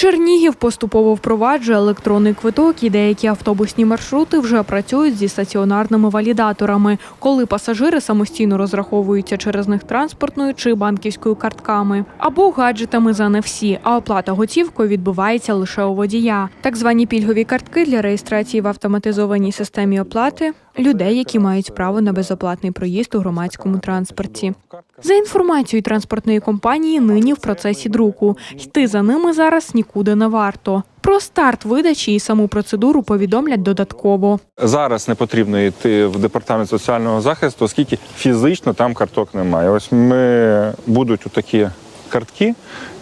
Чернігів поступово впроваджує електронний квиток і деякі автобусні маршрути вже працюють зі стаціонарними валідаторами, коли пасажири самостійно розраховуються через них транспортною чи банківською картками або гаджетами за не всі, а оплата готівкою відбувається лише у водія. Так звані пільгові картки для реєстрації в автоматизованій системі оплати людей, які мають право на безоплатний проїзд у громадському транспорті. За інформацією транспортної компанії, нині в процесі друку. Йти за ними зараз нікуди не варто. Про старт видачі і саму процедуру повідомлять додатково. Зараз не потрібно йти в департамент соціального захисту, оскільки фізично там карток немає. Ось ми будуть у такі картки.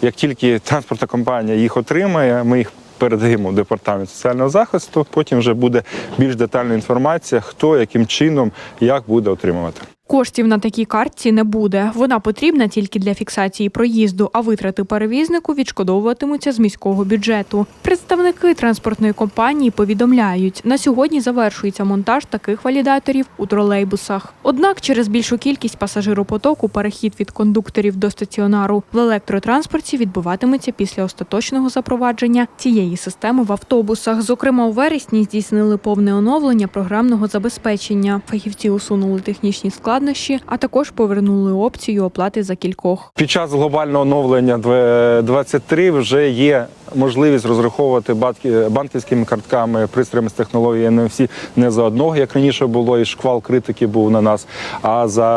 Як тільки транспортна компанія їх отримає, ми їх передаємо в департамент соціального захисту. Потім вже буде більш детальна інформація, хто яким чином як буде отримувати. Коштів на такій картці не буде. Вона потрібна тільки для фіксації проїзду, а витрати перевізнику відшкодовуватимуться з міського бюджету. Представники транспортної компанії повідомляють, на сьогодні завершується монтаж таких валідаторів у тролейбусах. Однак через більшу кількість пасажиропотоку перехід від кондукторів до стаціонару в електротранспорті відбуватиметься після остаточного запровадження цієї системи в автобусах. Зокрема, у вересні здійснили повне оновлення програмного забезпечення. Фахівці усунули технічні складнощі, а також повернули опцію оплати за кількох. Під час глобального оновлення 23 вже є можливість розраховувати банківськими картками пристроями з технології NFC не за одного, як раніше було, і шквал критики був на нас, а за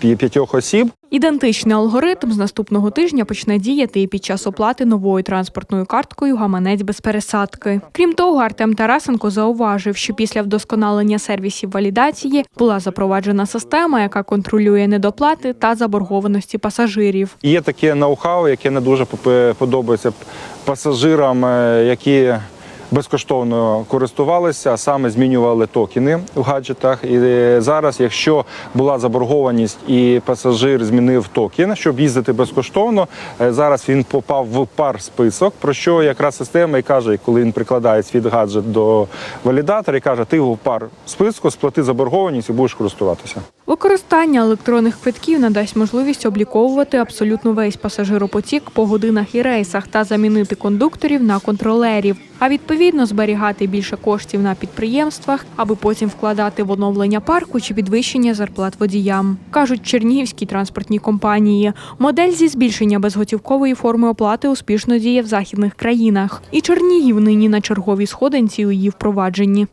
п'я- п'ятьох осіб. Ідентичний алгоритм з наступного тижня почне діяти і під час оплати новою транспортною карткою гаманець без пересадки. Крім того, Артем Тарасенко зауважив, що після вдосконалення сервісів валідації була запроваджена система, яка контролює недоплати та заборгованості пасажирів. Є таке ноу-хау, яке не дуже подобається пасажирам, е, які безкоштовно користувалися, саме змінювали токени в гаджетах. І е, зараз, якщо була заборгованість і пасажир змінив токен, щоб їздити безкоштовно, е, зараз він попав в пар список, про що якраз система і каже, коли він прикладає свій гаджет до валідатора і каже, ти в пар списку, сплати заборгованість і будеш користуватися. Використання електронних квитків надасть можливість обліковувати абсолютно весь пасажиропотік по годинах і рейсах та замінити кондукторів на контролерів, а відповідно зберігати більше коштів на підприємствах, аби потім вкладати в оновлення парку чи підвищення зарплат водіям. кажуть чернігівські транспортні компанії. Модель зі збільшення безготівкової форми оплати успішно діє в західних країнах, і Чернігів нині на черговій сходинці у її впровадженні.